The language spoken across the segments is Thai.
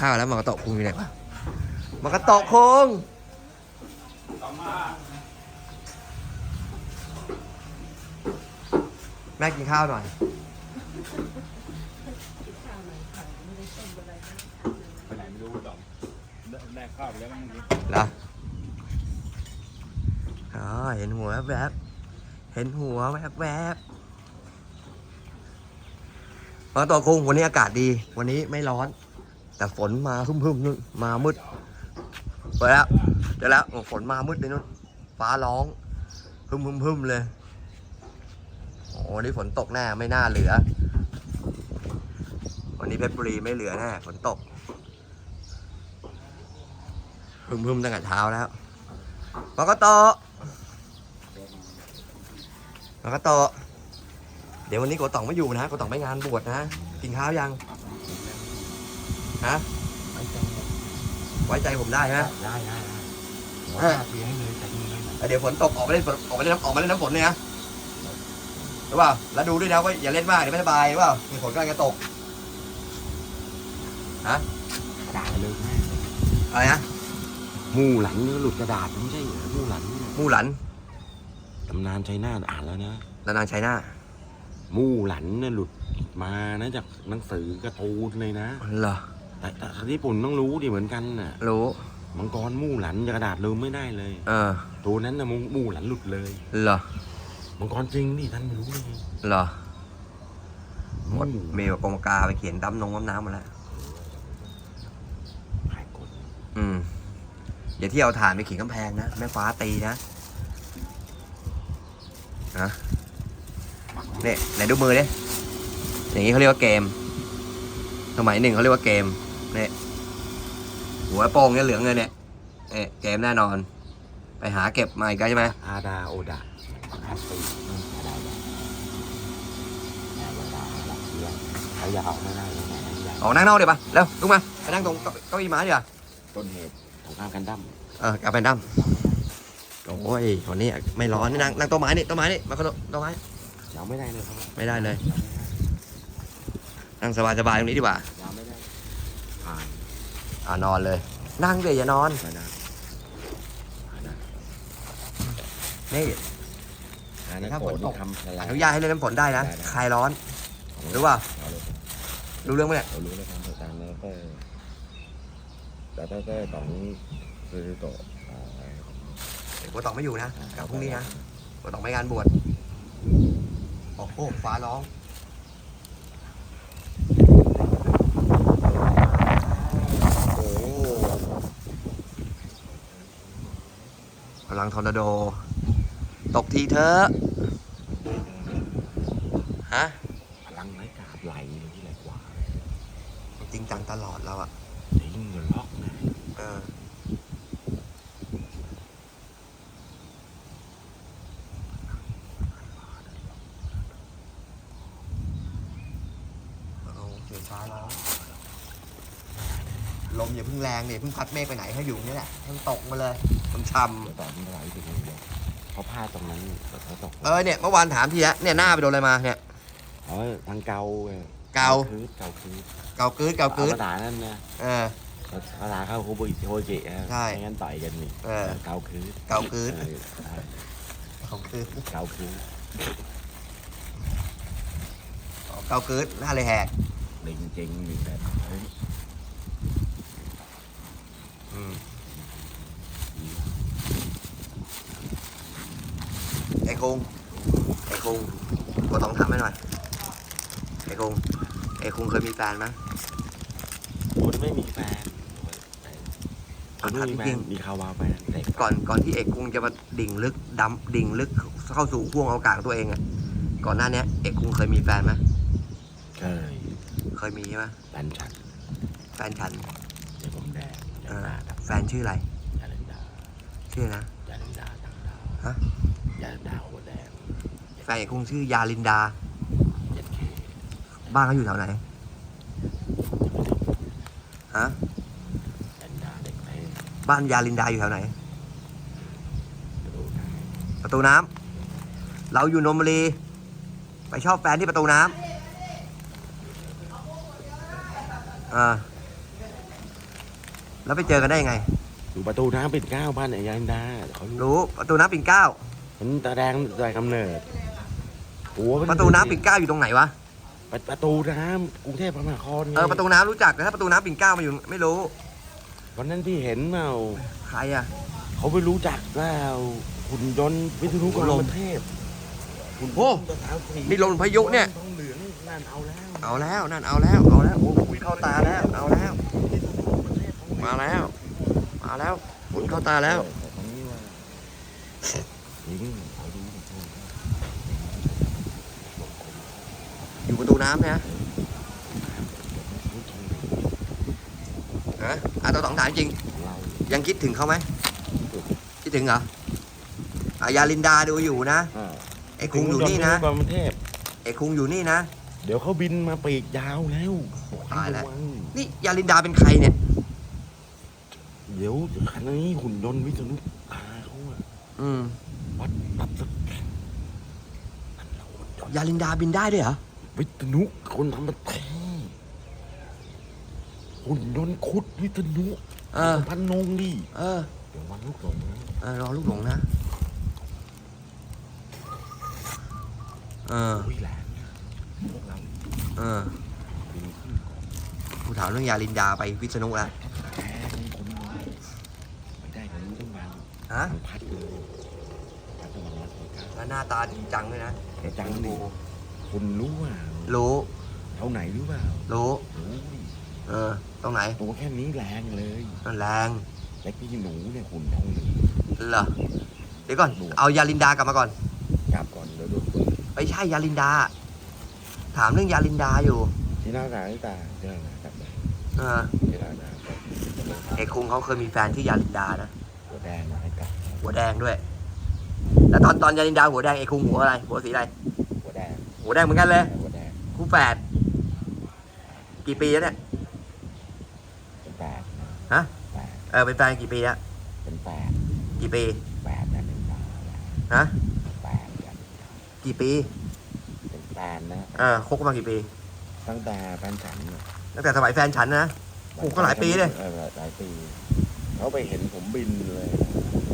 ข้าวแล้วมากระโตะคุงอยู่ไหนวะมากระโตะคุงแม่กินข้าวหน่อย ไปไหนไม่รู้ดอกแรกข้าวไปแล้วมั้งนี้เหรออ๋อเห็นหัวแวบๆเห็นหัวแวบแวบๆมาต่อคุงวันนี้อากาศดี วันนี้ไม่ร้อน แต่ฝนมาพึ่มๆนู่นมามืดไปแล้วเดี๋ยวแล้วโอ้ฝนมามืดเลยนู่นฟ้าร้องพึ่มๆเลยโอ้วันนี้ฝนตกแน่ไม่น่าเหลือ วันนี้เพชรบุรีไม่เหลือแน่ฝนตกพึ่มๆตั้งแต่เช้าแล้วมากระโตมากระโตเดี๋ยววันนี้โกตองไม่อยู่นะโกตองไปงานบวชนะ กินข้าวยัง ฮะไว้ใจผมได้ไหมได้ได้ได้เออเลี้ยงเลยแต่นี่ไม่หนักแล้วเดี๋ยวฝนตกออกไปเล่นฝนออกไปเล่นน้ำออกมาเล่นน้ำฝนเนี่ยนะรู้เปล่าแล้วดูด้วยนะว่าอย่าเล่นมากเดี๋ยวไม่สบายรู้เปล่ามีฝนกำลังจะตกกระดาษเลยแม่อะไรนะมูหลันนี่หลุดกระดาษไม่ใช่เหรอมูหลันเนี่ยมู่หลันตำนานชัยนาทอ่านแล้วนะนานางชัยนาทมูหลันเนี่ยหลุดมานะจากหนังสือการ์ตูนเลยนะเหรอ แต่แต่ญี่ปุ่นต้องรู้ดิเหมือนกันน่ะรู้ มังกรมู่หลันจะกระดาษลืมไม่ได้เลย เออตัวนั้นนะมูมู่หลันหลุดเลยเหรอมังกรจริงนี่ท่านไม่รู้เลยเหรอหมดมู่เมลกงกาไปเขียนตั้มนงตั้มน้ำหมาแล้วหายกดอืมอย่าที่เอาถ่านไปขีดกำแพงนะแม่ฟ้าตีนะนะเนี่ยไหนดูมือดิอย่างนี้เขาเรียกว่าเกม สมัยหนึ่งเขาเรียกว่าเกม เนี่ยหัวโป้งเนี่ยเหลืองเลยเนี่ยเนี่ยเกมแน่นอน ไปหาเก็บมาอีกแล้วใช่ไหมอาดาโอดะแอปปี้อาดาโอดะอาดาโอดะเลี้ยงเขาอยากออกไม่ได้เลยนะอยากออกนั่งนอกเดี๋ยวปะเร็วลุกมาไปนั่งตรงเก้าเก้าอี้ม้าดีกว่าต้นเหตุของข้ามกันดั้มเออกลับไปดั้มโอ้ยวันนี้ไม่ร้อนนี่นั่งนั่งโต๊ะไม้นี่โต๊ะไม้นี่มาโต๊ะโต๊ะไม้ยาวไม่ได้เลยครับไม่ได้เลยนั่งสบายสบายๆตรงนี้ดีกว่า ยาวไม่ได้ผ่าน อ่านอนเลย นั่งเดี๋ยวอย่านอนมาได้ผ่านนะนี่ผ่านนะถ้าโกฝรนธตกทำอะไรอนุญาตให้เล่นน้ำฝนได้นะได้ได้คลายร้อน รู้ป่ะเอาเลยรู้เรื่องไหมเนี่ย เรารู้แล้วทำตามแล้วก็แต่ถ้าก็ต้องคือโตะอ่าเดี๋ยวกูตองไม่อยู่นะกลับพรุ่งนี้นะกูตองไปงานบวชโอ้โหฟ้าร้องโอ้โห พลังทอร์นาโด ตกทีเถอะฮะพลังไร้กาดไหลเลยที่ไหลกว่า จริงจังตลอดเราอะ ทิ้งเงินล็อกนะ เออเอาเสียช้าแล้ว ล มอย่าเพิ่งแรงเนี่ยเพิ่งพัดเมฆไปไหนให้อยู่นี่แหละให้มันตกมาเลยมันช่เดี๋ยวตอนที่ไหลถึงนี่เดียวเขาพลาดตรงนั้นแต่เขาตกำเออเนี่ยเมื่อวานถามทีละเนี่ยหน้าไปโดนอะไรมาเนี่ยเออทางเกาไงเกาคืดเกาคืดเกากึดเกากึดภาษานั่นนะเออภาษาเข้าคูบุอิโฮจิฮะใช่ไม่งั้นต่อยกันนี่เออเกาคืดเกาคืดเออใช่เกากึดเกาคืดเกากึดหน้าเลยแหกจริงจริงๆมีแบบเฮ้ยอืม ไอ้คุงไอ้คุงก็ต้องถามให้หน่อย ไอ้คุงไอ้คุงเคยมีแฟนไหมคนไม่มีแฟนคเอานถามไม่มีแฟจรินงมีคาวาแฟนแต่ก่อนก่อนที่เอกคุงจะมาดิ่งลึกดำดิ่งลึกเข้าสู่ห่วงอากาศของตัวเองอะก่อนหน้าเนี้ยเอกคุงเคยมีแฟนไหมเคยเคยมีใช่ไหมแฟนฉันแฟนฉันเดี๋ยวผมแดง เอยาอดาดังแฟนชื่ออะไร ยาดังดาชื่อนะ ยาดังดาดังดาฮะ ยาดังดาหัวแดงแฟนเอกคุงชื่อยาลินดา เจ็ดเคบ้านเขาอยู่แถวไหน ฮะ ยาดังดาเด็กเพลงบ้านยาลินดาอยู่แถวไหน ดูได้ประตูน้ำ เราอยู่นนทบุรี ไปชอบแฟนที่ประตูน้ำอ่า แล้วไปเจอกันได้ยังไง อยู่ประตูน้ำปิดเกล้าบ้านไอ้ยันดาเขารู้รู้ประตูน้ำปิ่นเกล้า มันตาแดงแต่กำเนิดหัวมัประตูน้ำปิ่นเกล้าอยู่ตรงไหนวะประตูน้ำกรุงเทพมหานครไงเออประตูน้ำรู้จักแต่ถ้าประตูน้ำปิ่นเกล้ามาอยู่ไม่รู้ วันนั้นพี่เห็นเปล่าใครอะ เขาไม่รู้จักแล้วหุ่นยนต์วิทยุกรลมมเทพหุ่นโอ้ ตะขาวสีนี่ลมพายุเนี่ย ทองเหลืองนั่นเอาแล้ว เอาแล้วนั่นเอาแล้วเอาแล้วโอ้ฝุ่นเข้าตาแล้วเอาแล้ว มาแล้ว มาแล้วฝุ่น เข้าตาแล้วตรงนี้ว่าจริงเขาดูอยู่ประตูน้ำนะฮะอะตัวสองถามจริงเรายังคิดถึงเขาไหมคิดถึงเหรออะยาลินดาดูอยู่นะอ่าไอ้คุงอยู่นี่นะวิทยุกรมเทพไอ้คุงอยู่นี่นะ เดี๋ยวเขาบินมาปีกยาวแล้วตายแล้วระงนี่ยาลินดาเป็นใครเนี่ย เดี๋ยวคันนี้หุ่นยนต์วิทยุตาเขาอะอืมวัดตับสักแข่งนั่นแหละหุ่นยนต์ยาลินดาบินได้ด้วยเหรอ วิทยุคนทำมาแท้หุ่นยนต์คุดวิทยุเออ พันนงดิเออเดี๋ยววันลูกหลงนะเออรอลูกหลงนะ เอออุ้ยแหลมนะพวกเราเออ บินขึ้นก่อน กูถามเรื่องยาลินดาไปวิษณุแล้ว แพ้คนคนน้อยไม่ได้เงินต้องมา ฮะมันพัดเลยพัดจะมารัดเลยครับแล้วหน้าตาจริงจังด้วยนะแต่จังดิคุณรู้ว่ารู้เท่าไหนรู้เปล่ารู้รู้ดิเออตรงไหนตัวแค่นี้แรงเลยนั่นแรงเล็กพี่หนูเนี่ยหุ่นทองเหลืองเหรอเดี๋ยวก่อนเอายาลินดากลับมาก่อนกลับก่อนเดี๋ยวโดนปืนไม่ใช่ยาลินดา ถามเรื่องยาลินดาอยู่ที่หน้าหนาที่ตาที่หน้าหนากลับมาเออที่หน้าหนาก็เอกคุงเขาเคยมีแฟนที่อยาลินดานะหัว แดงมาให้กลับหัวแดงด้วย แล้วตอนตอนยาลินดาหัวแดงเอกคุงหัวอะไร หัวสีอะไร หัวแดงหัวแดงเหมือนกันเลย หัวแดงคู่แฝดกี่ปีแล้วเนี่ยเป็นแปดฮะแปดเออเป็นแฟนกี่ปีแล้วเป็นแปดกี่ปีแปดนะเป็นแปดฮะแปดกันกี่ปีเป็นแปดนะเออคบกันมากี่ปี ตั้งแต่แฟนฉันน่ะตั้งแต่สมัยแฟนฉันนะ โอ้ก็หลายปีเลย ออหลายปี เขาไปเห็นผมบินเลย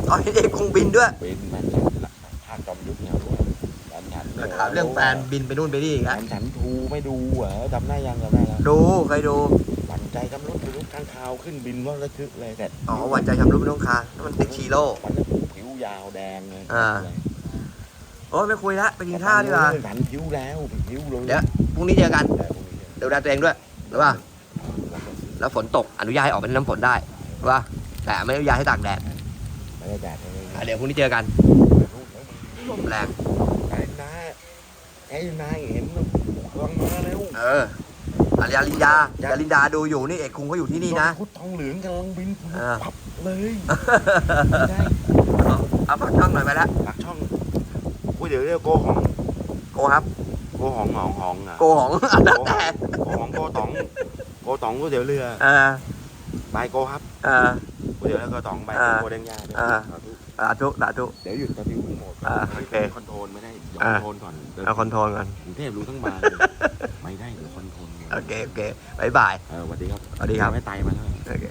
ตอนนี้เอกคุงบินด้วยบินแฟนฉันน่ะภาคจอมยุทธเนี่ยด้วยแฟนฉันนี่ยถามเรื่องแฟนบินไปนู่นไปนี่อีกแฟแล้วนฉันทูไม่ดูเหรอจำได้ยังจำได้แล้วดูเคยดูหวั่นใจกำลังไปรุกข้างคาวขึ้นบินว่าระทึกเลยแต่อ๋อหวันใจทำรูปน้องคานั่นมันติ๊กชีโร่ วันนั้นผิวยาวแดงเลยอ่า โอ้ยไม่คุยละไปกินข้าวดีกว่าสันผิวแล้วผิวเลยเดี๋ยว พรุ่งนี้เจอกันแต่พวกนี้เนี่ยดูแลตัวเองด้วยหรือว่าแล้วฝนตกอนุญาตให้ออกเป็นน้ำฝนได้หรือว่า แต่ไม่อนุญาตให้ตากแดดไม่ได้แดดเลยอะเดี๋ยวพรุ่งนี้เจอกันลมแรงไอ้นายไอ้นายเห็นมันกำลังมาแล้วเอออายาลินดายาลินดาดูอยู่นี่เอกคุงเขาอยู่ที่นี่นะ พุทธทองเหลืองกำลังบินเออพับเลยไม่ได้เอาฝากช่องหน่อยไปละปากช่องอุ้ยเดี๋ยวเรียกโกหองโกครับ โกหองหองหองอะโกหองอันนั้นแต่โกหองโกตองโกตองก๋วยเตี๋ยวเรือเออบายโกครับ เออ ก๋วยเตี๋ยวเรือโกตองบายอ่าโกเด้งย่าด้วยอ่า สาธุสาธุสาธุ เดี๋ยวหยุดตะพิวทั้งหมดอ่าโอเคคอนโทรลไม่ได้ยอมอ่า คอนโทรลก่อนเดี๋ยวเอาคอนโทรลก่อนกรุงเทพรู้ทั้งบางไม่ได้เดี๋ยวคอนโทรลก่อนโอเคโอเคบายบาย เออสวัสดีครับสวัสดีครับ ไม่ไตมาแล้ว โอเค